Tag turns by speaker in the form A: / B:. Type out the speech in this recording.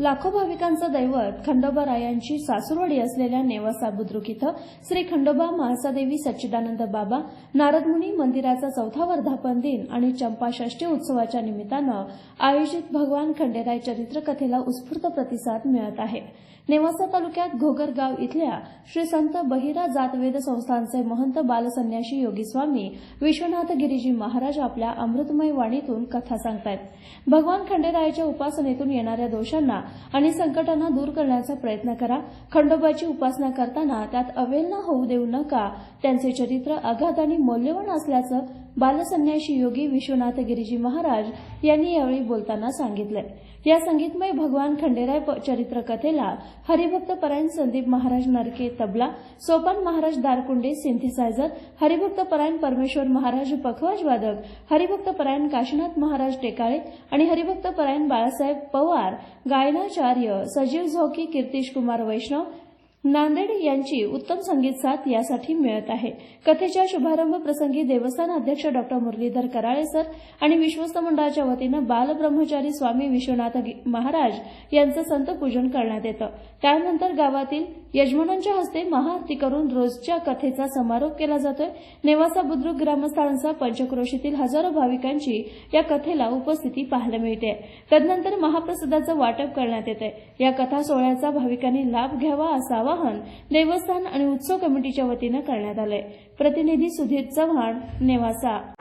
A: लाखो भाविकांचं दैवत खंडोबा रायांची सासूरवाडी असलेल्या नेवासा बुद्रुक इथं श्री खंडोबा महासादेवी सच्चिदानंद बाबा नारदमुनी मंदिराचा चौथा वर्धापन दिन आणि चंपाषष्ठी उत्सवाच्या निमित्तानं आयोजित भगवान खंडेराय चरित्रकथेला उत्स्फूर्त प्रतिसाद मिळत आहे. नेवासा तालुक्यात घोगरगाव इथल्या श्री संत बहिरा जातवेद संस्थानचे महंत बालसन्याशी योगी स्वामी विश्वनाथ गिरीजी महाराज आपल्या अमृतमय वाणीतून कथा सांगतायत. भगवान खंडेरायाच्या उपासनेतून येणाऱ्या दोषांना आणि संकटांना दूर करण्याचा प्रयत्न करा. खंडोबाची उपासना करताना त्यात अवेलना होऊ देऊ नका. त्यांचे चरित्र अगाध आणि मौल्यवान असल्याचं बालसन्याशी योगी विश्वनाथ गिरीजी महाराज यांनी यावेळी बोलताना सांगितलं या संगीतमय भगवान खंडेराय चरित्र कथेला हरिभक्त परायण संदीप महाराज नरके तबला सोपान महाराज दारकुंडे सिंथिसायझर हरिभक्त परायण परमेश्वर महाराज पखवाज वादक हरिभक्त परायण काशीनाथ महाराज टेकाळे आणि हरिभक्त परायण बाळासाहेब पवार દ્રોણાચાર્ય સજીવ ઝોકી કીર્તિશ કુમાર વૈષ્ણવ नांदेड यांची उत्तम संगीत साथ यासाठी मिळत आहे. कथेच्या शुभारंभ प्रसंगी देवस्थान अध्यक्ष डॉक्टर मुरलीधर कराळे सर आणि विश्वस्त मंडळाच्या वतीनं बालब्रह्मचारी स्वामी विश्वनाथ महाराज यांचं संत पूजन करण्यात येतं. त्यानंतर गावातील यजमानांच्या हस्ते महाआरती करून रोजच्या कथेचा समारोप केला जातोय. नेवासा बुद्रुक ग्रामस्थांचा पंचक्रोशीतील हजारो भाविकांची या कथेला उपस्थिती पाहायला मिळते. तदनंतर महाप्रसादाचं वाटप करण्यात येते या कथा सोहळ्याचा भाविकांनी लाभ घ्यावा असावा आवाहन देवस्थान आणि उत्सव कमिटीच्या वतीनं करण्यात आलंय. प्रतिनिधी सुधीर चव्हाण नेवासा.